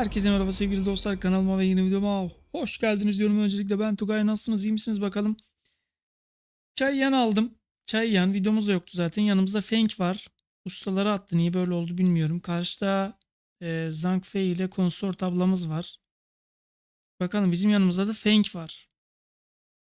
Herkese merhaba sevgili dostlar kanalıma ve yeni videoma hoş geldiniz diyorum. Öncelikle ben Tugay nasılsınız iyi misiniz bakalım. Çay yan aldım. Çay yan videomuz da yoktu zaten. Yanımızda Fenk var. Ustaları attı niye böyle oldu bilmiyorum. Karşıda e, Zhang ile konsort ablamız var. Bakalım bizim yanımızda da Fenk var.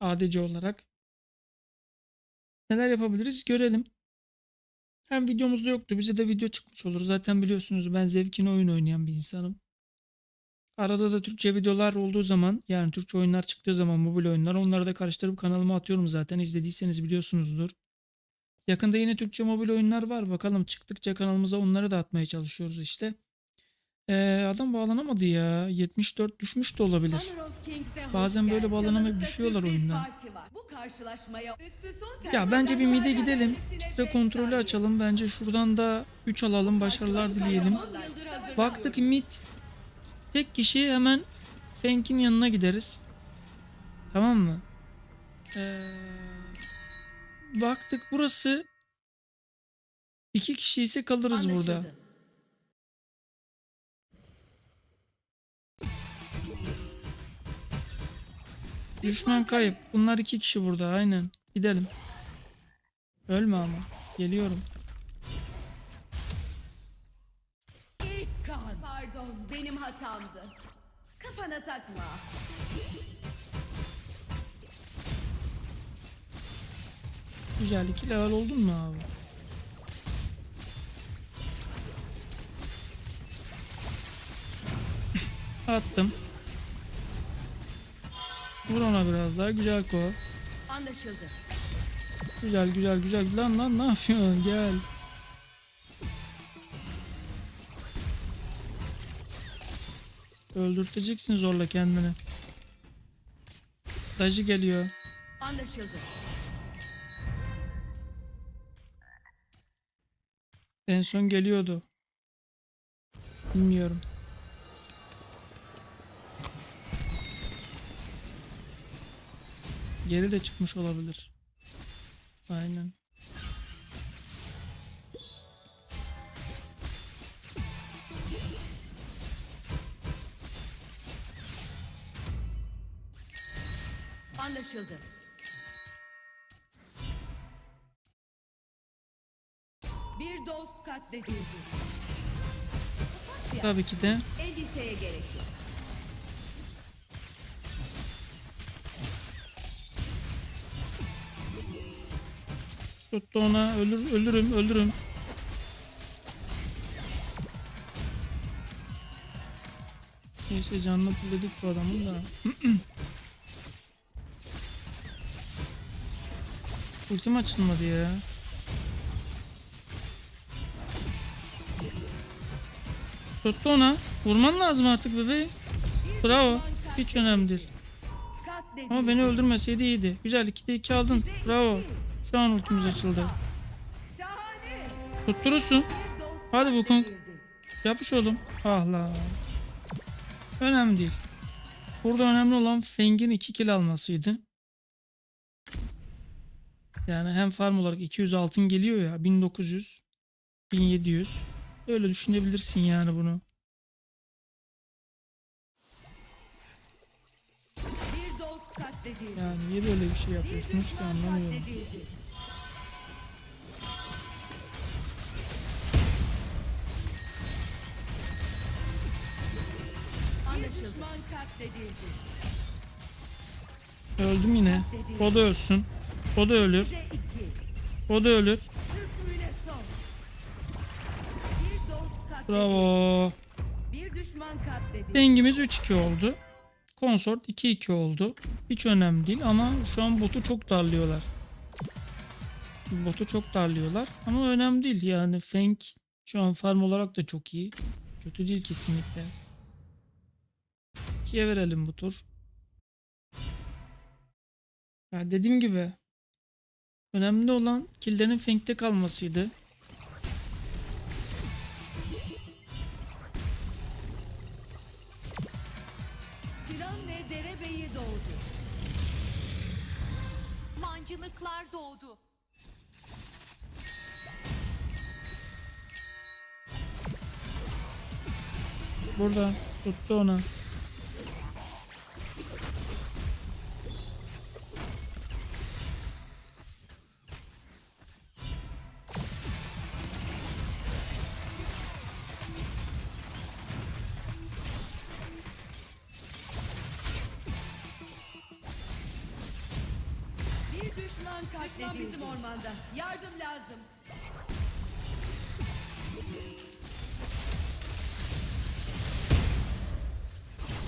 ADC olarak. Neler yapabiliriz görelim. Hem videomuzda yoktu. Bize de video çıkmış olur. Zaten biliyorsunuz ben zevkine oyun oynayan bir insanım. Arada da Türkçe videolar olduğu zaman yani Türkçe oyunlar çıktığı zaman mobil oyunlar onları da karıştırıp kanalıma atıyorum zaten. İzlediyseniz biliyorsunuzdur. Yakında yine Türkçe mobil oyunlar var. Bakalım çıktıkça kanalımıza onları da atmaya çalışıyoruz işte. Ee, adam bağlanamadı ya. 74 düşmüş de olabilir. Bazen böyle bağlanamayıp düşüyorlar oyundan. Ya bence bir mide gidelim. Kitle kontrolü açalım. Bence şuradan da 3 alalım. Başarılar dileyelim. Baktık mid tek kişi hemen Fenk'in yanına gideriz. Tamam mı? Ee, baktık burası iki kişi ise kalırız burada. Düşman kayıp. Bunlar iki kişi burada aynen. Gidelim. Ölme ama. Geliyorum. Pardon benim hatamdı. Kafana takma. Güzel iki level oldun mu abi? Attım. Vur ona biraz daha. Güzel ko. Anlaşıldı. Güzel güzel güzel. Lan lan ne yapıyorsun? Gel. Öldürteceksin zorla kendini. Dajı geliyor. Anlaşıldı. En son geliyordu. Bilmiyorum. Geri de çıkmış olabilir. Aynen. Anlaşıldı. Bir dost katledildi. Tabii ki de Endişeye gerek yok. tuttu ona ölür ölürüm ölürüm. Neyse canını fulledik bu adamın da. Ultim açılmadı ya. Tuttu ona. Vurman lazım artık bebeğim. Bravo. Hiç önemli değil. Ama beni öldürmeseydi iyiydi. Güzel 2'de 2 aldın. Bravo. Şu an ultimiz açıldı. Tutturursun. Hadi Wukong. Yapış oğlum. Ah la. Önemli değil. Burada önemli olan Feng'in 2 kill almasıydı. Yani hem farm olarak 200 altın geliyor ya 1900 1700 öyle düşünebilirsin yani bunu. Bir dost katledildi. Yani niye böyle bir şey yapıyorsunuz ki anlamıyorum. Öldüm yine. O da ölsün. O da ölür. O da ölür. Bravo. Dengimiz 3-2 oldu. Konsort 2-2 oldu. Hiç önemli değil ama şu an botu çok darlıyorlar. Botu çok darlıyorlar ama önemli değil yani Fenk şu an farm olarak da çok iyi. Kötü değil kesinlikle. 2'ye verelim bu tur. Ya dediğim gibi önemli olan killerin Fenk'te kalmasıydı. Mancınıklar doğdu. Burada. Tuttu ona.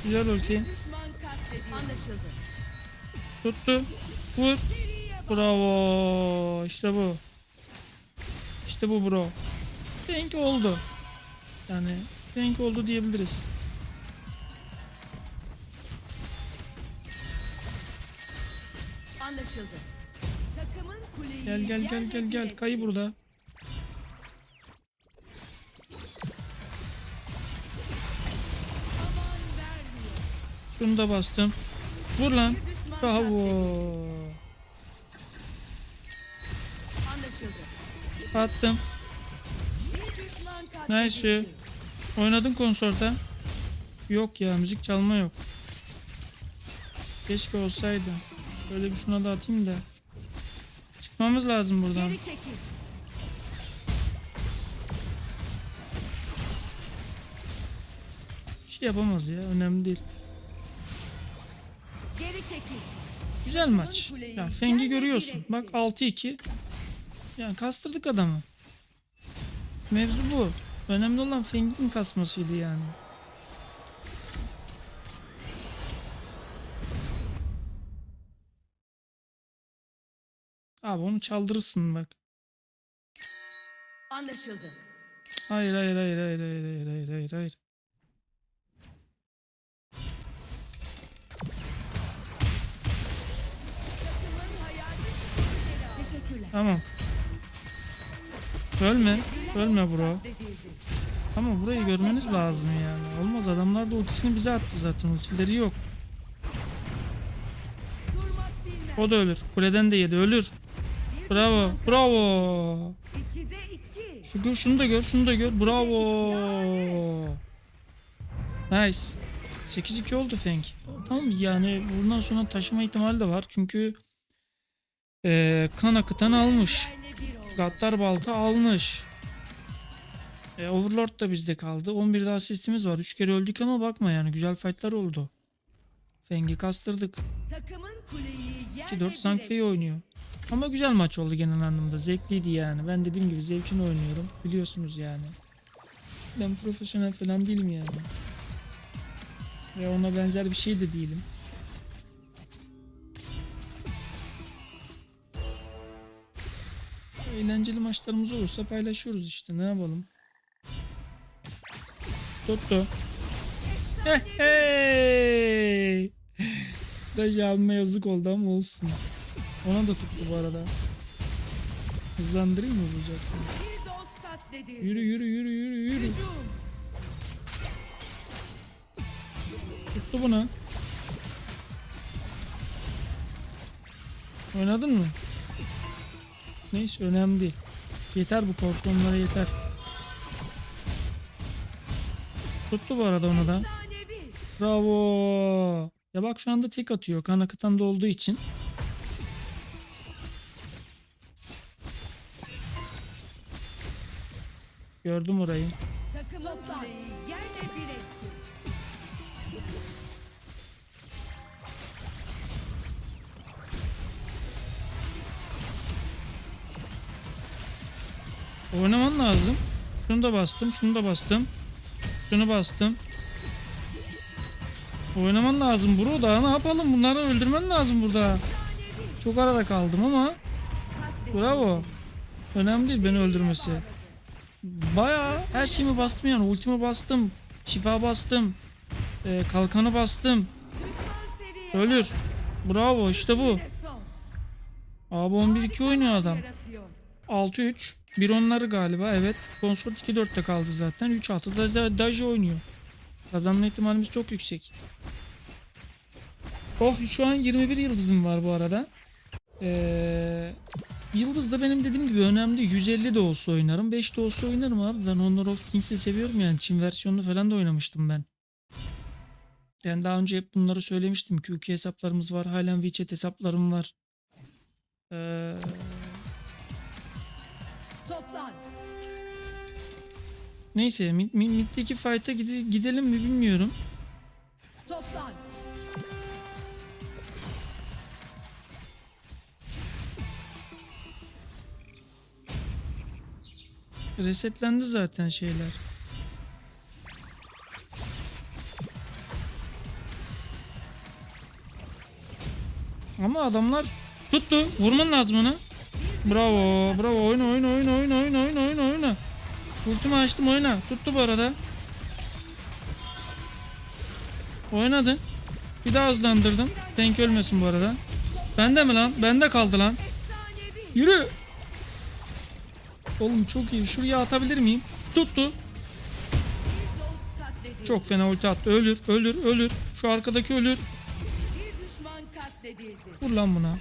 Güzel ulti. Tuttu. Vur. Bravo. İşte bu. İşte bu bro. Denk oldu. Yani denk oldu diyebiliriz. Anlaşıldı. Takımın kuleyi Gel gel gel gel gel. Kayı burada. Şunu da bastım. Vur lan. Bravo. Attım. Nice. Oynadın konsorda. Yok ya müzik çalma yok. Keşke olsaydı. Şöyle bir şuna da atayım da. Çıkmamız lazım buradan. Bir şey yapamaz ya. Önemli değil. Güzel maç. Ya Feng'i görüyorsun. Bak 6-2. Yani kastırdık adamı. Mevzu bu. Önemli olan Feng'in kasmasıydı yani. Abi onu çaldırırsın bak. Anlaşıldı. Hayır hayır hayır hayır hayır hayır hayır hayır Tamam. Ölme. Ölme bro. Ama burayı görmeniz lazım yani. Olmaz adamlar da ultisini bize attı zaten. Ultileri yok. O da ölür. Kuleden de yedi. Ölür. Bravo. Bravo. Şu gör, şunu da gör. Şunu da gör. Bravo. Nice. 8-2 oldu Feng. Tamam yani bundan sonra taşıma ihtimali de var. Çünkü eee kan akıtan almış. Gattar balta almış. E, Overlord da bizde kaldı. 11 de asistimiz var. 3 kere öldük ama bakma yani güzel fightlar oldu. Feng'i kastırdık. Takımın kuleyi yerle 2-4 bir Zhangfei etti. oynuyor. Ama güzel maç oldu genel anlamda. Zevkliydi yani. Ben dediğim gibi zevkini oynuyorum. Biliyorsunuz yani. Ben profesyonel falan değilim yani. Ve ona benzer bir şey de değilim. Eğlenceli maçlarımız olursa paylaşıyoruz işte. Ne yapalım? Tuttu. Hey, hey. Alma yazık oldu ama olsun. Ona da tuttu bu arada. Hızlandırayım mı katledildi. Yürü yürü yürü yürü yürü. Tuttu bunu. Oynadın mı? Neyse önemli değil. Yeter bu korku onlara yeter. Tuttu bu arada onu da. Bravo. Ya bak şu anda tek atıyor. Kan akıtanda olduğu için. Gördüm orayı. Oynaman lazım. Şunu da bastım. Şunu da bastım. Şunu bastım. Oynaman lazım bro da ne yapalım bunları öldürmen lazım burada. Çok arada kaldım ama bravo. Önemli değil beni öldürmesi. Baya her şeyimi bastım yani ultimi bastım. Şifa bastım. Ee, kalkanı bastım. Ölür. Bravo işte bu. Abi 11-2 oynuyor adam. Yaratıyor. 6-3. Bir onları galiba evet. Consort 2-4'te kaldı zaten. 3-6'da da Daji oynuyor. Kazanma ihtimalimiz çok yüksek. Oh şu an 21 yıldızım var bu arada. Ee, yıldız da benim dediğim gibi önemli. 150 de olsa oynarım. 5 de olsa oynarım abi. Ben Honor of Kings'i seviyorum yani. Çin versiyonunu falan da oynamıştım ben. Yani daha önce hep bunları söylemiştim. QQ hesaplarımız var. Halen WeChat hesaplarım var. Ee, Toplan. neyse mid, mid, middeki fight'a gide- gidelim mi bilmiyorum. Toplan. Resetlendi zaten şeyler. Ama adamlar tuttu. Vurman lazım onu. Bravo. Bravo. Oyna oyna oyna oyna oyna oyna oyna oyna. Ultimi açtım oyna. Tuttu bu arada. Oynadı. Bir daha hızlandırdım. Denk ölmesin bu arada. Bende mi lan? Bende kaldı lan. Yürü. Oğlum çok iyi. Şuraya atabilir miyim? Tuttu. Çok fena ulti attı. Ölür, ölür, ölür. Şu arkadaki ölür. Vur lan buna.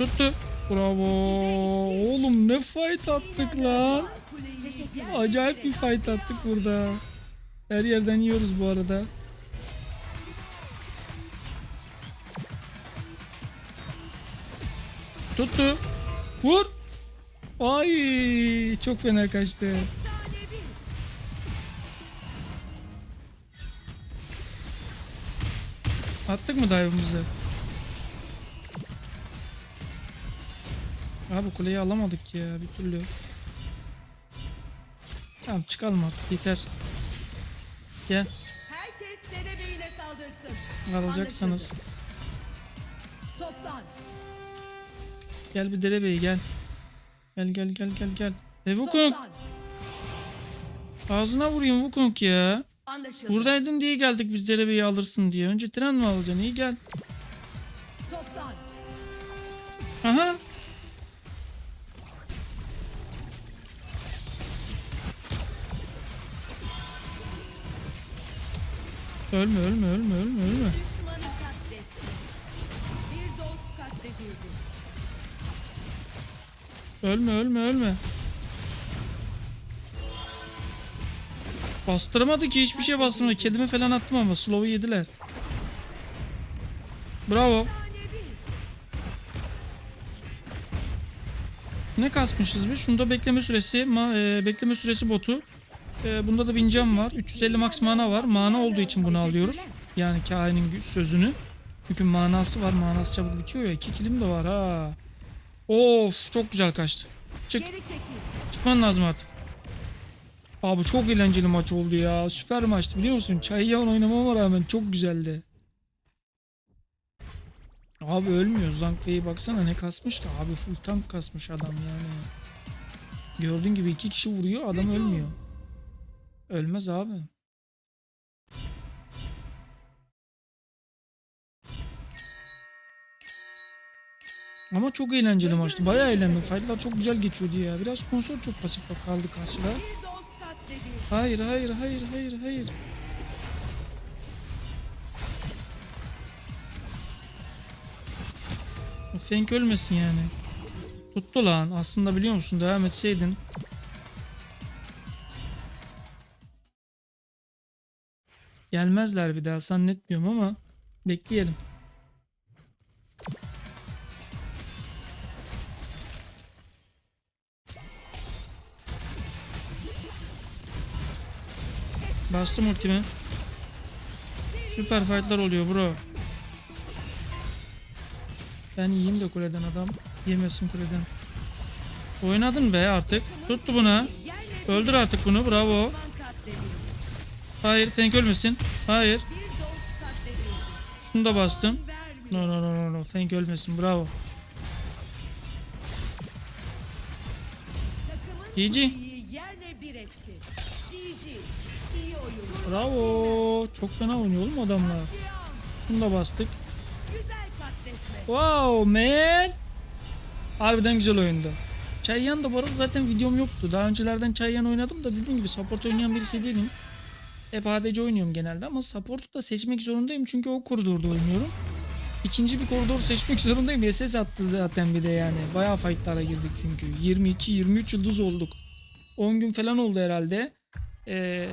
Tuttu. Bravo. Oğlum ne fight attık lan. Acayip bir fight attık burada. Her yerden yiyoruz bu arada. Tuttu. Vur. Ay çok fena kaçtı. Attık mı dive'ımızı? Abi kuleyi alamadık ya bir türlü. Tamam çıkalım artık yeter. Gel Herkes derebeyine saldırsın. alacaksanız. Toplan. Gel bir derebeyi gel. Gel gel gel gel gel. E Wukong ağzına vurayım Wukong ya. Anlaşıldı. Buradaydın diye geldik biz derebeyi alırsın diye. Önce tren mi alacaksın? İyi gel. Toplan. Aha. Ölme ölme ölme ölme ölme. Ölme ölme ölme. Bastıramadı ki hiçbir şey bastırmadı. Kedimi falan attım ama slow'u yediler. Bravo. Ne kasmışız biz? Şunda bekleme süresi, ma- e, bekleme süresi botu. E, bunda da 1000 can var. 350 max mana var. Mana olduğu için bunu alıyoruz. Yani kainin sözünü. Çünkü manası var. Manası çabuk bitiyor ya. 2 kilim de var ha. Of çok güzel kaçtı. Çık. Çıkman lazım artık. Abi çok eğlenceli maç oldu ya. Süper maçtı biliyor musun? Çayyan oynamama rağmen çok güzeldi. Abi ölmüyor. Zhang baksana ne kasmış da. Abi full tank kasmış adam yani. Gördüğün gibi iki kişi vuruyor adam ölmüyor. Ölmez abi. Ama çok eğlenceli maçtı. Bayağı eğlendim. Fightlar çok güzel geçiyordu ya. Biraz konsol çok pasif kaldı karşıda. Hayır hayır hayır hayır hayır. Fenk ölmesin yani. Tuttu lan. Aslında biliyor musun devam etseydin. Gelmezler bir daha zannetmiyorum ama bekleyelim. Bastım ultimi. Süper fightlar oluyor bro. Ben yiyeyim de kuleden adam. Yemesin kuleden. Oynadın be artık. Tuttu buna. Öldür artık bunu. Bravo. Hayır. Fenk ölmesin. Hayır. Şunu da bastım. No no no no no. Fenk ölmesin. Bravo. GG. Bravo. Çok fena oynuyor oğlum adamlar. Şunu da bastık. Wow man. Harbiden güzel oyundu. Çayyan da bu arada zaten videom yoktu. Daha öncelerden Çayyan oynadım da dediğim gibi support oynayan birisi değilim. Hep ADC oynuyorum genelde ama support'u da seçmek zorundayım çünkü o koridorda oynuyorum. İkinci bir koridor seçmek zorundayım. SS attı zaten bir de yani. Bayağı fightlara girdik çünkü. 22-23 yıldız olduk. 10 gün falan oldu herhalde. Ee,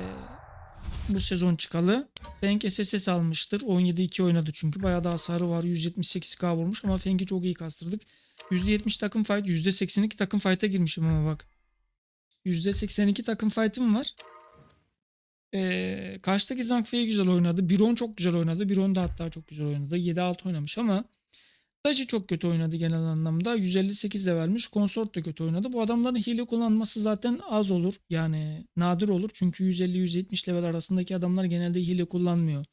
bu sezon çıkalı. Feng SSS almıştır. 17-2 oynadı çünkü. Bayağı da hasarı var. 178k vurmuş ama Feng'i çok iyi kastırdık. %70 takım fight, %82 takım fight'a girmişim ama bak. %82 takım fight'ım var. Ee, karşıdaki Zhang güzel oynadı. Biron çok güzel oynadı. Biron da hatta çok güzel oynadı. 7-6 oynamış ama Taci çok kötü oynadı genel anlamda. 158 de vermiş. Consort da kötü oynadı. Bu adamların hile kullanması zaten az olur. Yani nadir olur. Çünkü 150-170 level arasındaki adamlar genelde hile kullanmıyor.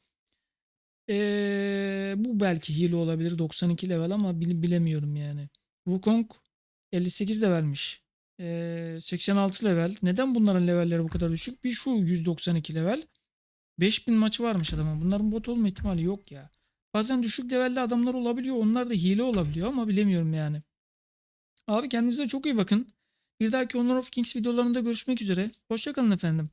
Ee, bu belki hile olabilir 92 level ama bil- bilemiyorum yani. Wukong 58 de vermiş. Ee, 86 level. Neden bunların levelleri bu kadar düşük? Bir şu 192 level. 5000 maçı varmış adamın. Bunların bot olma ihtimali yok ya. Bazen düşük levelde adamlar olabiliyor. Onlar da hile olabiliyor ama bilemiyorum yani. Abi kendinize çok iyi bakın. Bir dahaki Honor of Kings videolarında görüşmek üzere. Hoşçakalın efendim.